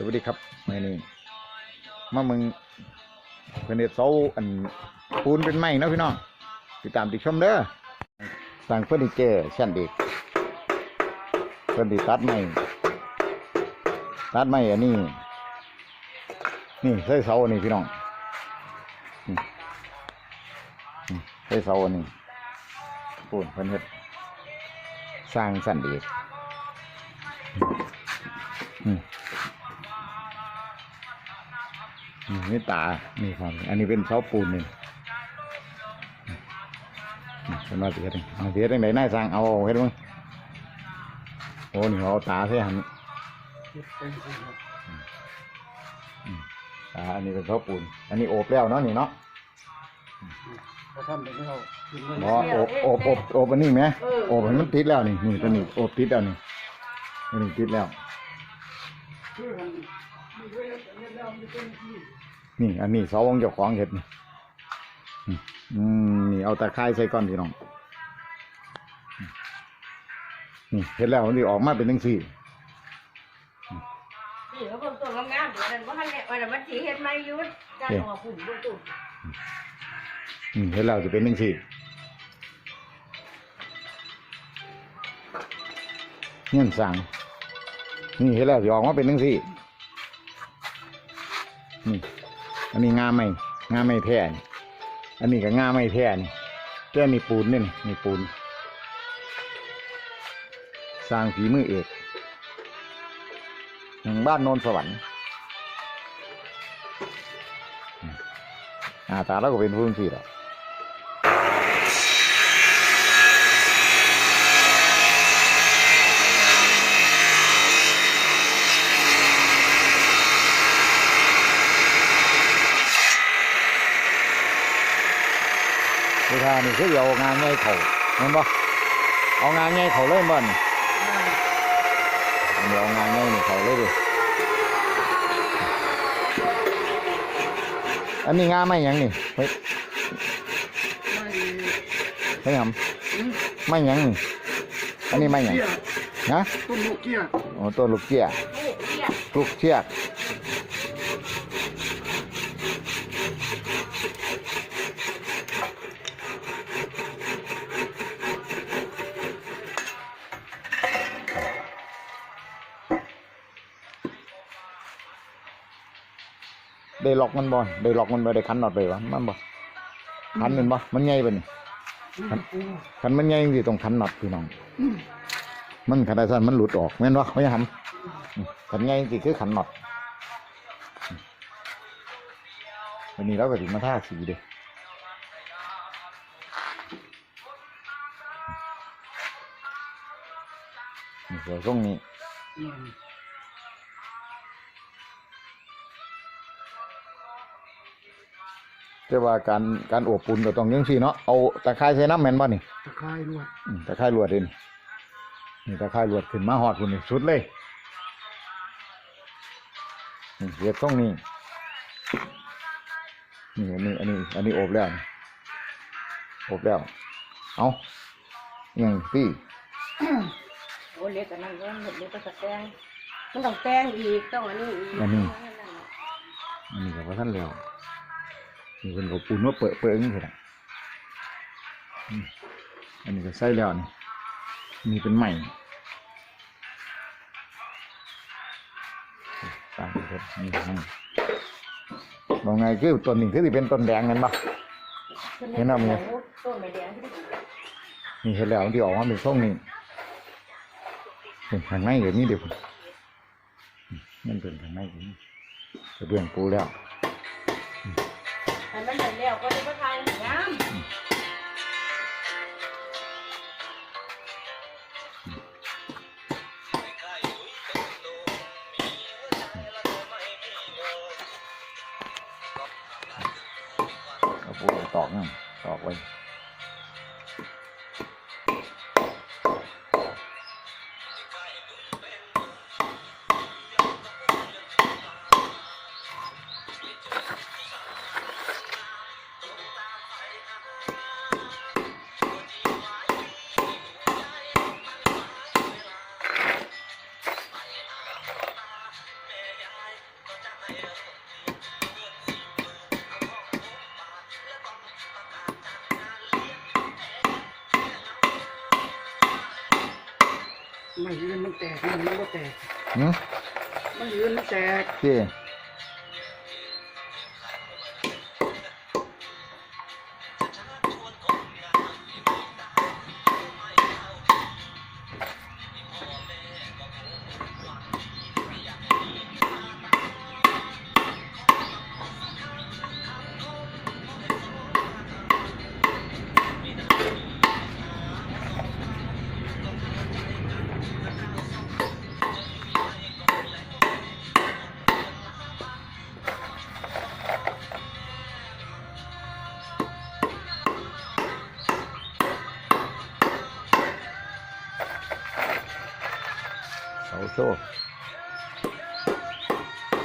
สวัสดีครับมื่อนี้มามึงเพื่อนเด็ดเสาอันปูนเป็นไม้เนาะพี่น้องติดตามติดชมเด้อสั่งเฟอร์นิเจอร์ชั้นเด็กเพื่อนดีตัดไม้ตัดไม้อันนี้นี่ใส่เสาอันนี้พี่น้องนี่นี่ใส่เสาอันนี้ปูนเพื่อนเฮ็ดสร้างชั้นเด็กอืม นี่นี่ตา นี่ครับอันนี้เป็นเสาปูนนี่นี่เป็นว่าเสียดเอาเสียดไหนนายสร้างเอาเห็นมั้งโอ้นี่เอาตาเสียหันอืมตาอันนี้เป็นเสาปูน อันนี้โอบแล้วเนาะนี่เนาะเขาทำได้ไม่เอากินไม่บอโอบโอบโอบโอบอันนี้ไหมโอบให้มันติดแล้วนี่นี่ตัวนี้โอบติดแล้วนี่ตัวนี้ติดแล้ว นี่ อันนี้เสาวงเจ้าของเห็ดนี่อืมอืมนี่เอาตะไคร้ใส่ก้อนพี่น้องนี่เห็ดแล้วมันจะออกมาเป็นจังซี่นี่เขาบอกตัวงามๆเดี๋ยวนั้นว่าหันแหละว่าแต่มันสีเห็ดไม่ยุดการออกหุ่นบนตุ่มอืมเห็ดแล้วจะเป็นจังซี่เงี้ยสั่งนี่เห็ดแล้วจะออกมาเป็นจังซี่นี่ อันนี้งาไม่งาไม่แพ้นี่อันนี้ก็งาไม่แพ้นี่แก้มีปูนนี่นี่มีปูน สร้างฝีมือเอกหนึ่งบ้านโนนสวรรค์อ่าตาเราก็เป็นผู้ที่แหละานี่คือเอางานง่ายเขาเห็นปะเอางานง่ายเขาเล่นบ้านอันนี้เอางานง่ายนี่เขาเลยดิอันนี้งาไม่หยังนี่เฮ้ยเฮ้ยหำไม่หยังนี่อันนี้ไม่หยังนะต้นลูกเกี้ยโอ้ตัวลูกเกี้ยโอ้เหี้ยลูกเชือ ได้ล็อกมันบ่ได้ล็อกมันบ่ได้คันน็อตไปวะมันบ่คันมันบ่มันใหญ่ปะนี่คันมันใหญ่จริงๆต้องคันน็อตพี่น้อง มันขันได้สั้นมันหลุดออกแม่นวะไม่ทำขันใหญ่จริงๆคือขันน็อตวันนี้เราก็ถึงมาท่าสีเด้นี่เสือส่งนี้ แต่ว่าการการอบปูนก็ต้องยังสี่เนาะเอาตะไคร้ใส่น้ำแม่นบ่นี่ตะไคร้ด้วยอืมตะไคร่ลวดเลยนี่นี่ตะไคร่ลวดขึ้นมาหอดคุณนี่สุดเลยนี่เรียกต้องนี่นี่อันนี้อันนี้อันนี้อบแล้วนี่อบแล้วเอาอย่างพี่โอ้เล็กกันนั่นก็เห็ดเล็กก็สแตงมันต้องแตงอีกต้องอันนี้อีกอันนี้อันนี้ก็ว่าท่านแล้ว นี่เป็นกับปูนว่าเปิดเปิดนี่เถอะอันนี้ก็ใส่แล้วนี่นี่เป็นใหม่ตามไปเถอะนี่มอกไงคือต้นนี้คือที่เป็นต้นแดงกันปะเห็นไหมต้นไม้แดงที่นี่เห็นแล้วที่ออกมาเป็นส้มนี่เป็นข้างในเดี๋ยวนี้เดี๋ยวมันเป็นข้างในผมกระเบื้องปูแล้ว อันนั้นได้แล้วก็ได้มาทายงามเอาปูตอกนั่นตอกไว้ แตกมันมันก็แตกหืมมันยืนมันแตกที่ โซ่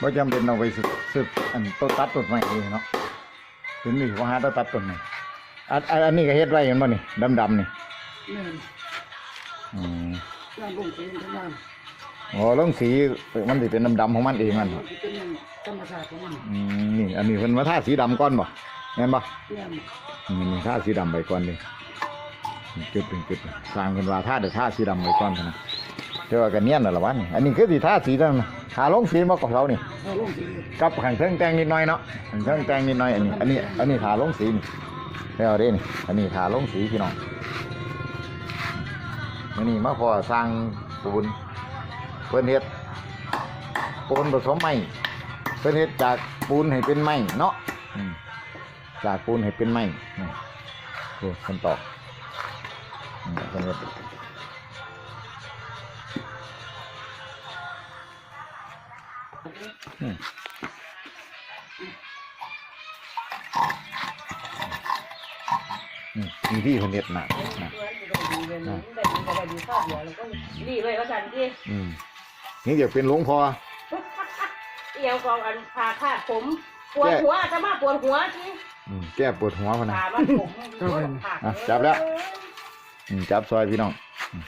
บ่จำเป็นเอาไปสึกสึกอันต้นตัดต้นไม้นี่เนาะถึงนี่ว่าหาต้นตัดต้นไม้อันอันอันนี้ก็เฮ็ดไว้เห็นบ่นี่ดำๆนี่แม่นอืมน้ำลงเองทั้งนั้นอ๋อลงสีมันสิเป็นดำๆของมันเองมันมันสิเป็นธรรมชาติของมันอืมนี่อันนี้เพิ่นมาทาสีดำก่อนบ่แม่นบ่แม่นอืมทาสีดำไปก่อนนี่จุดเป็นจุดสร้างเพิ่นว่าทาเดี๋ยวทาสีดำไปก่อนเถอะ นะแต่ว่าก็เนียนน่ะละวะนี่อันนี้คือสิทาสีนั่นน่ะทาลงสีบ่กับเขานี่เอาลงสีกับข้งเทิงแต่งนิดหน่อยเนาะข้งเทิงแต่งนิดหน่อยอันนี้ อันนี้ อันนี้ทาลงสีนี่แล้วเด้นี่อันนี้ทาลงสีพี่น้องอันนี้มาพอสร้างปูนเพิ่นเฮ็ดปูนผสมไม้เพิ่นเฮ็ดจากปูนให้เป็นไม้เนาะอืมจากปูนให้เป็นไม้อืมโอ้คนตอกอืมเพิ่นเฮ็ด มีที่คนเด็ดหนักนะดีเลยว่าฉันที่อืมนี่เดี๋ยวเป็นหลวงพ่อเอียวกองอันพาคาดผมปวดหัวจะมาปวดหัวที่อืมแก้ปวดหัวพนะจับแล้วจับซอยพี่น้องอืม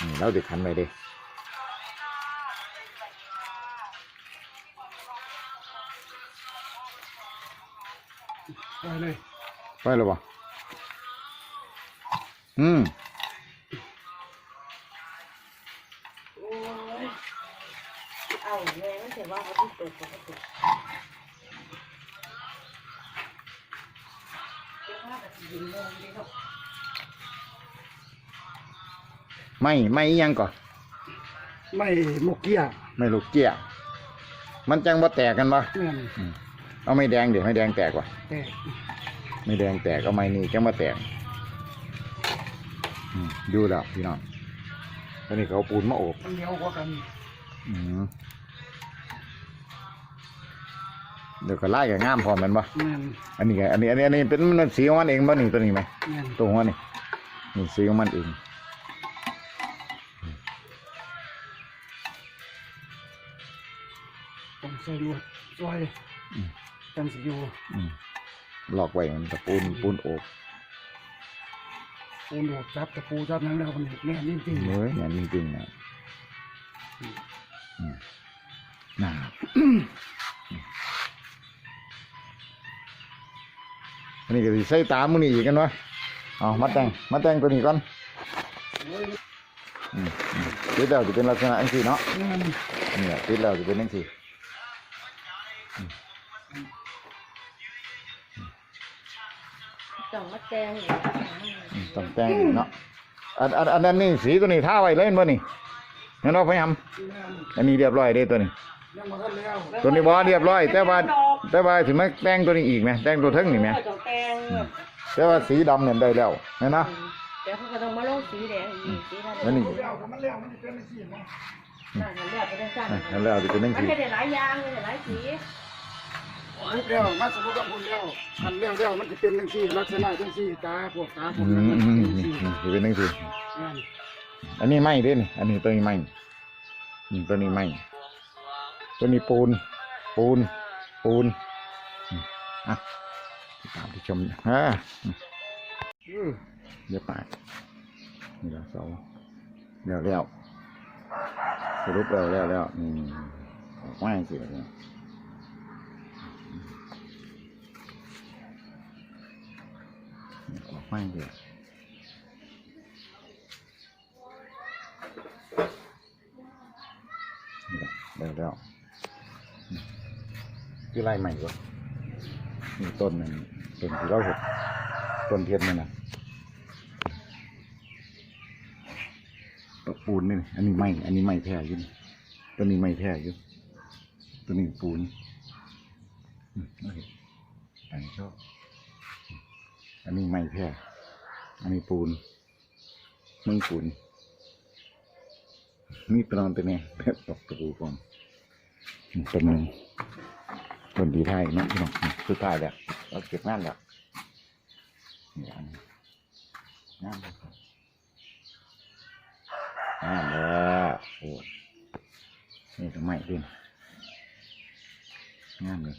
อืมเราเด็กขันไปเด้ ไปเลยไปแล้วบ่อืมเอาแม่ไม่ใช่ว่าเขาที่เปิดปกติไม่ไม่อิหยังก่อนไม่หมกเกี้ยไม่ลูกเกี้ยมันจังบ่แตกกันบ่ แม่น อืม เอาไม่แดงเดี๋ยวไม่แดงแตกว่ะแตกไม่แดงแตกเอาไม่นี่จังบ่แตกอืมดูแล้วพี่น้องตอนนี้เขาเอาปูนมาโอบ มันเหนียวกว่ากันอืมเดี๋ยวก็ไล่กับงามพร้อมแมันบ่แม่นอันนี้ไงอันนี้อันนี้อันนี้เป็นมันสีของมันเองบ่นี่ตัวนี้ไหมแม่นตัวหัวนี่นี่สีของมันเองต้องใส่ลวดซอย จังสิอยู่อืมหลอกไว้มันตะปูนปูนโอบปูนโดดจับตะปูจับนั้นแล้วมันแน่นจริงเฮ้ยอย่างจริงๆนะอืมน่าอันนี้ก็สิใส่ตามมือนี่อีกกันวะเอามาแต่งมาแต่งตัวนี้ก่อนๆโอ้ยอืมอืมติดแล้วจะเป็นลักษณะอันสี่เนาะแม่นเนี่ยติดแล้วจะเป็นอันสี่ แตงอืมต้องแต่งอีกเนาะอันอันอันนั้นนี่สีตัวนี้ท่าไว้เล่นบ่นี่งั้นเราพยายามแม่นอันนี้เรียบร้อยเด้ตัวนี้ ยังมาทันแล้วตัวนี้บ่เรียบร้อย แต่ว่าแต่ว่าถึงมาแต่งตัวนี้อีกไหมแต่งตัวเทั้งนี่ไหมต้องแตงแต่ว่าสีดำเนี่ยได้แล้วเห็นนะแต่เขาก็ต้องมาลงสีแดงอีกสีนั้นแล้วนี่แล้วก็มันแล้วมันจะเป็นสีเนาะนั่นเลือกไปได้สั้นอะนั่นแล้วจะเป็นนังมันสีไม่ได้หลายอย่างไม่ได้หลายสี รูปแล้วมาสมมุติว่าคุณแล้วอันแล้วแล้วมันจะเป็นจังซี่ลักษณะจังซี่ตาพวกตาพวอืกมนั้นอืมจัอืงมซี่อืมจะเป็นนังสีแม่นอันนี้ไม้เด้นี่อันนี้ตัวนี้ไม้อืมตัวนี้ไม้ตัวนี้ปูน ปูน ปูนอืมอะตามผู้ชมฮะอือเดี๋ยวไปนี่ละเสาแล้วแล้วสรุปแล้วแล้วแล้วนี่ออกมาสิแล้ว ไม่เลยได้แล้วคือไล่ใหม่ก่มีต้นนึงต้นที่เราเห็นต้นเทียนนี่นะปูนนี่อันนี้ไม่อันนี้ไม่แท้ยู่ตัวนี้ไม่แท้ยู่ตัวนี้ปูนอันนี้ชอบ อันนี้ไม้แท้อันนี้ปูนมึงปูนนี่เป็นอนตัวนี้แบบตกตะปูก่อนตัวหนึ่งต้นดีไทยนะพี่น้องสุดท้ายแล้วเราเก็บงานแล้วนี่อันนี้งานแล้วครับงานแล้วโอ้นี่ทำไมดินงานเลย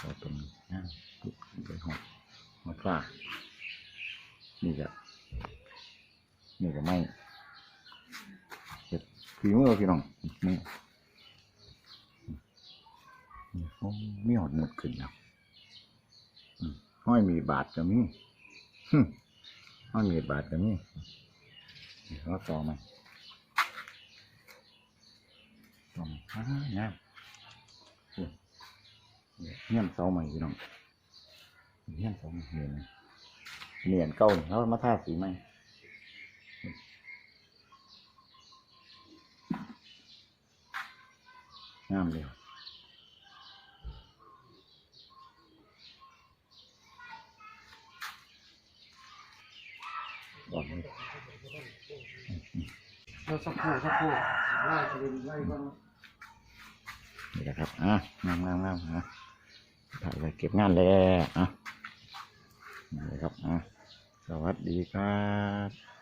เราต้นงานปุ๊บไปหอดหอด ฟ้า นี่ก็นี่ก็ไม่เฮ็ดฝีมือพี่น้องนี่นี่โอ้มีหดหมดขึ้นแล้วห้อยมีบาทก็มีหึห้อยมีบาทก็มีเราต่อไหมต่อไหมอ่างายเงี้ยเสาใหม่พี่น้อง เงี้ยเสาใหม่เห็นไหมเหนียนเก่านี่แล้วมาทาสีใหม่งามเลยบอกเลยเราสักครู่สักครู่ไล่ไปเลยไล่ก่อนนี่แหละครับ อะงามงามงามอะถ่ายไปเก็บงานแล้วอะ นะครับอะสวัสดีครับ